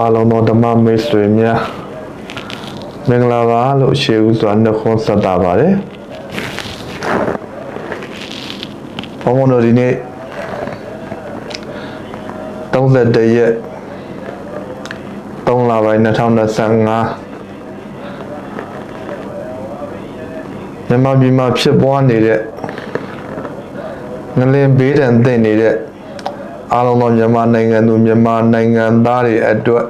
အားလုံးသောဓမ္မမိတ်ဆွေများမင်္ဂလာပါလို့ရှေးဦးစွာနှုတ်ခွန်းဆက်တာပါတယ်ဘုန်းဘုန်းတို့ဒီနေ့31ရက်3လပိုင်း2025မြန်မာပြည်မှာဖြစ်ပွားနေတဲ့ငလင်ဘေးဒဏ်သင့်နေတဲ့ အားလုံးသောမြန်မာနိုင်ငံသူမြန်မာနိုင်ငံသားတွေအတွက်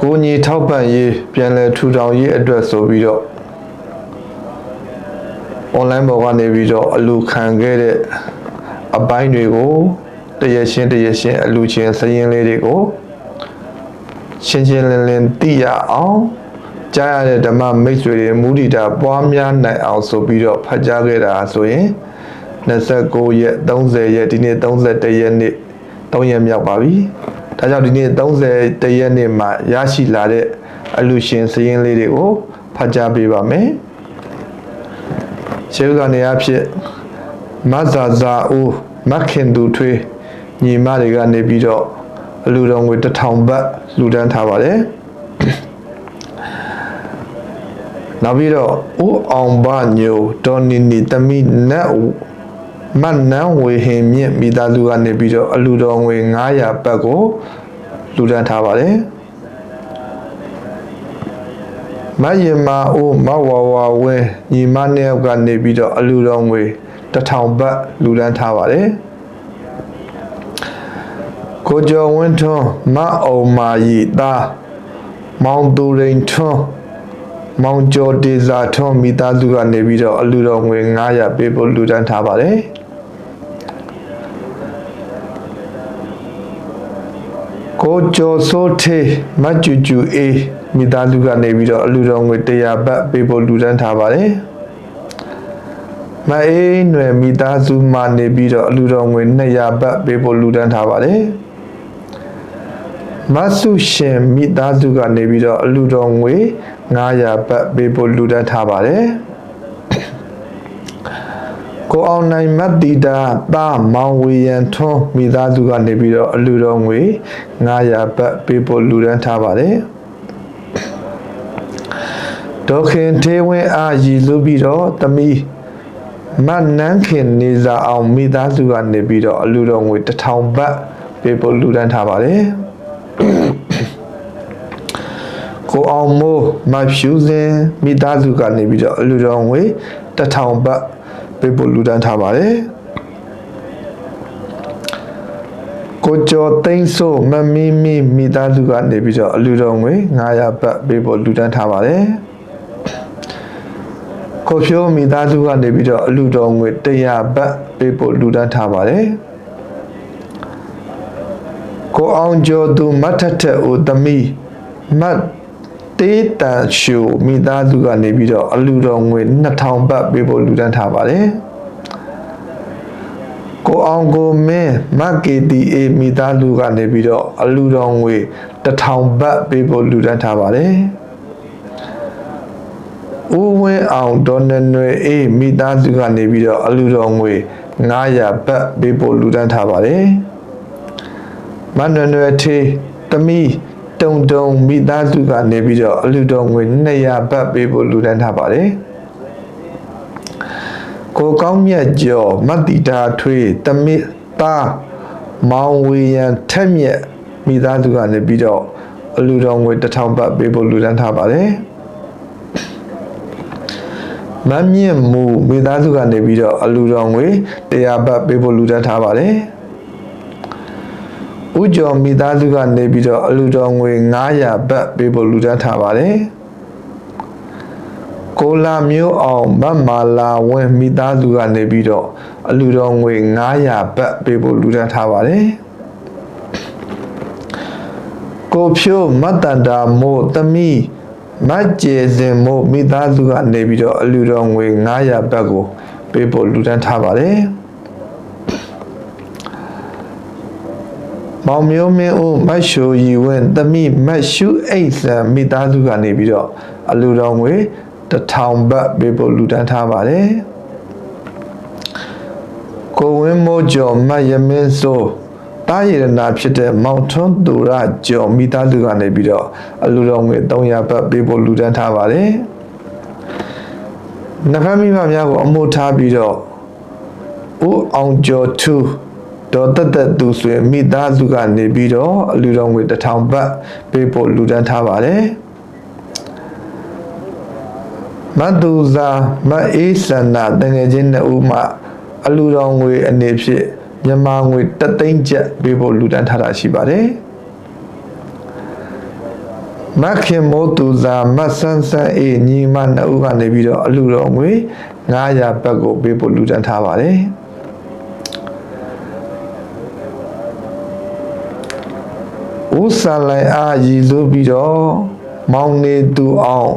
ကိုညီထောက်ပံ့ရေးပြန်လည်ထူထောင်ရေးအတွက်ဆိုပြီးတော့ online ပေါ်ကနေပြီးတော့အလူခံခဲ့တဲ့အပိုင်းတွေကိုတရရှင်းတရရှင်းအလူချင်းစရင်လေးတွေကိုရှင်းရှင်းလင်းလင်းသိရအောင်ကြားရတဲ့ဓမ္မမိတ်ဆွေတွေမူတည်တာပွားများနိုင်အောင်ဆိုပြီးတော့ဖတ်ကြားခဲ့တာဆိုရင် 29ရက်30ရက်ဒီနေ့31ရက်နေ့3ရက်မြောက်ပါပြီ။ဒါကြောင့်ဒီနေ့31ရက်နေ့မှာရရှိလာတဲ့အလူရှင်စရင်လေးတွေကိုဖတ်ကြားပေးပါမယ်။ရှေးဥကနေအဖြစ်မဇာဇာဦးမခင်သူထွေးညီမတွေကနေပြီးတော့အလူတော်ငွေ1000ဘတ်လူဒန်းထားပါတယ်။နောက်ပြီးတော့ဦးအောင်ဘညိုဒေါ်နီနီတမိနတ် မတ်နန်းဝေဟင်မြင့်မိသားစုကနေပြီးတော့အလူတော်ငွေ900ဘတ်ကိုလူဒန်းထားပါတယ်မယင်မာအိုမဝဝဝဲညီမနှစ်ယောက်ကနေပြီးတော့အလူတော်ငွေ1000ဘတ်လူဒန်းထားပါတယ်ကိုကျော်ဝင်းထွန်းမအောင်မာရီသားမောင်သူရိန်ထွန်းမောင်ကျော်ဒေဇာထွန်းမိသားစုကနေပြီးတော့အလူတော်ငွေ900ပေးဖို့လူဒန်းထားပါတယ် ကိုကျော်စိုးထေးမတ်ကျူကျူအေးမိသားစုကနေပြီးတော့အလူတော်ငွေ100ဘတ်ပေးဖို့လူဒန်းထားပါတယ်မအေးနွယ်မိသားစုမှနေပြီးတော့အလူတော်ငွေ200ဘတ်ပေးဖို့လူဒန်းထားပါတယ်မဆုရှင်မိသားစုကနေပြီးတော့အလူတော်ငွေ900ဘတ်ပေးဖို့လူဒန်းထားပါတယ် ကိုအောင်နိုင်မတ်တီတာတာမောင်ဝေရန်ထွန်းမိသားစုကနေပြီးတော့အလူတော်ငွေ900ဘတ်ပေးဖို့လူဒန်းထားပါတယ်ဒေါခင်သေးဝင်းအားရည်လူပြီးတော့တမီမတ်နန်းခင်နေစာအောင်မိသားစုကနေပြီးတော့အလူတော်ငွေ1000ဘတ်ပေးဖို့လူဒန်းထားပါတယ်ကိုအောင်မိုးမဖြူစင်မိသားစုကနေပြီးတော့အလူတော်ငွေ1000ဘတ် ပေးဖို့လူဒန်းထားပါတယ်ကိုကျော်သိန်းစိုးမမီမီမိသားစုကနေပြီးတော့အလူတော်ငွေ900ဘတ်ပေးဖို့လူဒန်းထားပါတယ်ကိုဖြိုးမိသားစုကနေပြီးတော့အလူတော်ငွေ100ဘတ်ပေးဖို့လူဒန်းထားပါတယ်ကိုအောင်ကျော်သူမတ်ထထက်ဦးသမီးမတ် တေးတန်ရှူမိသားစုကနေပြီးတော့အလူတော်ငွေ2000ဘတ်ပေးဖို့လူဒန်းထားပါတယ်ကိုအောင်ကိုမင်းမတ်ကေတီအေမိသားစုကနေပြီးတော့အလူတော်ငွေ1000ဘတ်ပေးဖို့လူဒန်းထားပါတယ်ဦးဝင်းအောင်ဒေါ်နနွေအေးမိသားစုကနေပြီးတော့အလူတော်ငွေ900ဘတ်ပေးဖို့လူဒန်းထားပါတယ်မနနွယ်ထေးတမီ တုံတုံမိသားစုကနေပြီးတော့အလူတော်ငွေ200ဘတ်ပေးဖို့လူဒန်းထားပါတယ်ကိုကောင်းမြတ်ကျော်မတ်တီတာထွေးတမီသားမောင်ဝေရန်ထက်မြက်မိသားစုကနေပြီးတော့အလူတော်ငွေ1000ဘတ်ပေးဖို့လူဒန်းထားပါတယ်မမြင့်မူမိသားစုကနေပြီးတော့အလူတော်ငွေ100ဘတ်ပေးဖို့လူဒန်းထားပါတယ် ဥကျော်မိသားစုကနေပြီးတော့အလူတော်ငွေ900ဘတ်ပေးဖို့လူဒန်းထားပါတယ်ကိုလာမျိုးအောင်မတ်မာလာဝင်းမိသားစုကနေပြီးတော့အလူတော်ငွေ900ဘတ်ပေးဖို့လူဒန်းထားပါတယ်ကိုဖြိုးမတ်တန်တာမို့သမီးမတ်ကျေစင်မို့မိသားစုကနေပြီးတော့အလူတော်ငွေ900ဘတ်ကိုပေးဖို့လူဒန်းထားပါတယ် မောင်မျိုးမင်းဦးမတ်ရှိုရီဝင်းတမိမတ်ရှုအိတ်ဆန်မိသားစုကနေပြီးတော့အလူတော်ငွေ1000ဘတ်ပေးဖို့လူတန်းထားပါတယ်ကိုဝင်းမိုးကျော်မတ်ရမင်းစိုးတာရရနာဖြစ်တဲ့မောင်ထွန်းသူရကျော်မိသားစုကနေပြီးတော့အလူတော်ငွေ300ဘတ်ပေးဖို့လူတန်းထားပါတယ်။နဖမ်းမိမများကိုအမှုထားပြီးတော့ဦးအောင်ကျော်သူ ဒေါ်တက်တက်သူဆိုရင်မိသားစုကနေပြီးတော့အလူတော်ငွေ1000ဘတ်ပေးဖို့လူတန်းထားပါတယ်။မတ်သူစာမတ်အေးစန္နာတငယ်ချင်းနှစ်ဦးမှအလူတော်ငွေအနေဖြင့်မြန်မာငွေတသိန်းကျပ်ပေးဖို့လူတန်းထားတာရှိပါတယ်မခင်မိုးသူစာမတ်ဆန်းဆန်းအေးညီမနှစ်ဦးကနေပြီးတော့အလူတော်ငွေ900ဘတ်ကိုပေးဖို့လူတန်းထားပါတယ် ဦးဆန်လိုက်အားရည်စိုးပြီးတော့မောင်နေသူအောင်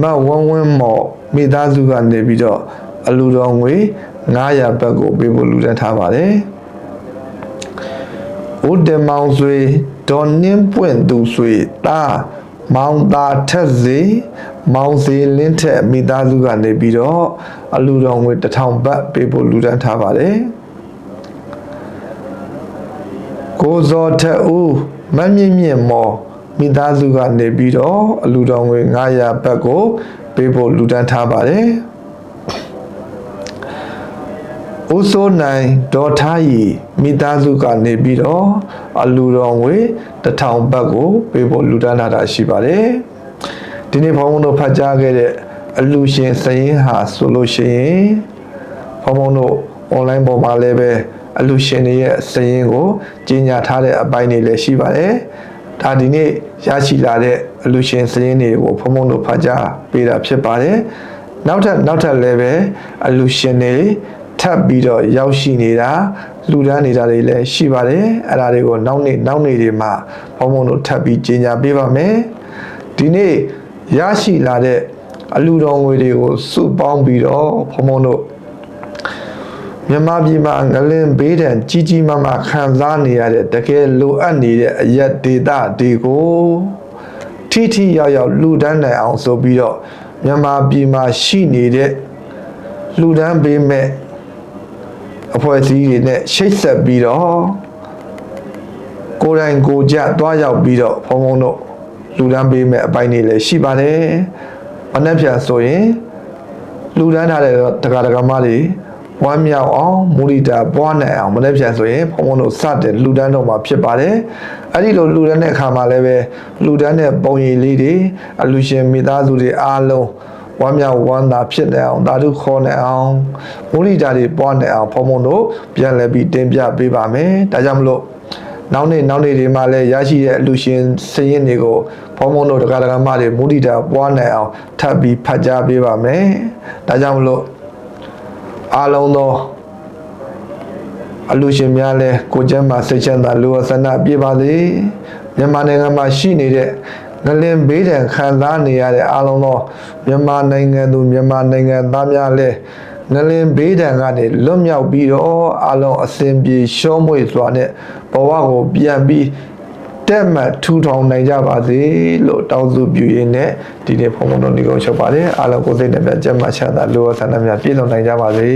မတ်ဝန်းဝန်းမော်မိသားစုကနေပြီးတော့အလူတော်ငွေ900ဘတ်ကိုပေးဖို့လူတန်းထားပါတယ်ဦးတမောင်ဆွေဒေါ်နှင်းပွင့်သူဆွေတာမောင်သာထက်စီမောင်စီလင်းထက်မိသားစုကနေပြီးတော့အလူတော်ငွေ1000ဘတ်ပေးဖို့လူတန်းထားပါတယ် ကိုဇော်ထက်ဦးမမြင့်မြင့်မော်မိသားစုကနေပြီးတော့အလူတော်ငွေ900ဘတ်ကိုပေးဖို့လူတန်းထားပါတယ်ဦးစိုးနိုင်ဒေါ်ထားရီမိသားစုကနေပြီးတော့အလူတော်ငွေ1000ဘတ်ကိုပေးဖို့လူတန်းထားတာရှိပါတယ်ဒီနေ့ဘုန်းဘုန်းတို့ဖတ်ကြားခဲ့တဲ့အလူရှင်စရင်ဟာဆိုလို့ရှိရင်ဘုန်းဘုန်းတို့ online ပေါ်မှာလည်းပဲ အလူရှင်တွေရဲ့စရင်ကိုကြီးညာထားတဲ့အပိုင်းတွေလည်းရှိပါတယ်ဒါဒီနေ့ရရှိလာတဲ့အလူရှင်စရင်တွေကိုဘုန်းဘုန်းတို့ဖတ်ကြားပေးတာဖြစ်ပါတယ်နောက်ထပ်နောက်ထပ်လည်းပဲအလူရှင်တွေထပ်ပြီးတော့ရောက်ရှိနေတာလူဒန်းနေတာတွေလည်းရှိပါတယ်အဲ့ဒါတွေကိုနောက်နေ့နောက်နေ့တွေမှာဘုံဘုံတို့ထပ်ပြီးကြီးညာပေးပါမယ်ဒီနေ့ရရှိလာတဲ့အလူတော်ငွေတွေကိုစုပေါင်းပြီးတော့ဘုံဘုံတို့ မြန်မာပြည်မှာငလင်ဘေးဒဏ်ကြီးကြီးမားမားခံစားနေရတဲ့တကယ်လိုအပ်နေတဲ့အရက်ဒေတာတွေကိုထိထိရောက်ရောက်လူဒန်းနိုင်အောင်ဆိုပြီးတော့မြန်မာပြည်မှာရှိနေတဲ့လူဒန်းပေးမဲ့အဖွဲ့အစည်းတွေနဲ့ချိတ်ဆက်ပြီးတော့ကိုယ်တိုင်ကိုယ်ကြသွားရောက်ပြီးတော့ဘုံဘုံတို့လူဒန်းပေးမဲ့အပိုင်းတွေလည်းရှိပါတယ်။မနှက်ပြန်ဆိုရင်လူဒန်းထားတဲ့တက္ကရာမတွေ ဝမ်းမြောက်အောင်မူလီတာပွားနိုင်အောင်မနှက်ပြန်ဆိုရင်ဘုံဘုံတို့စတဲ့လူဒန်းတော့မှာဖြစ်ပါတယ်။အဲ့ဒီလိုလူဒန်းတဲ့အခါမှာလည်းပဲလူဒန်းတဲ့ပုံရိပ်လေးတွေအလူရှင်မိသားစုတွေအားလုံးဝမ်းမြောက်ဝမ်းသာဖြစ်နေအောင်ဓာတုခေါ်နေအောင်မူလီတာတွေပွားနေအောင်ဖုံဖုံတို့ပြန်လည်ပြီးတင်ပြပေးပါမယ်ဒါကြောင့်မလို့နောက်နေ့နောက်နေ့တွေမှာလည်းရရှိတဲ့အလူရှင်စည်ရင်တွေကိုဖုံဖုံတို့တက္ကရာမတွေမူလီတာပွားနေအောင်ထပ်ပြီးဖတ်ကြားပေးပါမယ်ဒါကြောင့်မလို့ အားလုံးသောအလူရှင်များလဲကိုကျမ်းမှာစိတ်ချမ်းသာလူဝဆန္ဒပြပါစေမြန်မာနိုင်ငံမှာရှိနေတဲ့ငလင်ဘေးဒဏ်ခံစားနေရတဲ့အားလုံးသောမြန်မာနိုင်ငံသူမြန်မာနိုင်ငံသားများလည်းငလင်ဘေးဒဏ်ကနေလွတ်မြောက်ပြီးတော့အားလုံးအစဉ်ပြေရှောမွေ့စွာနဲ့ဘဝကိုပြန်ပြီး တက်မှတ်ထူထောင်နိုင်ကြပါစေလို့တောင်းစုပြုရင်းနဲ့ဒီနေ့ဖုန်းဖုန်းတို့ဒီကုန်းချုပ်ပါတယ်အားလုံးကိုယ်စိတ်နဲ့ပြတ်ကျက်မှချမ်းသာလူဝဆန္ဒများပြည့်စုံနိုင်ကြပါစေ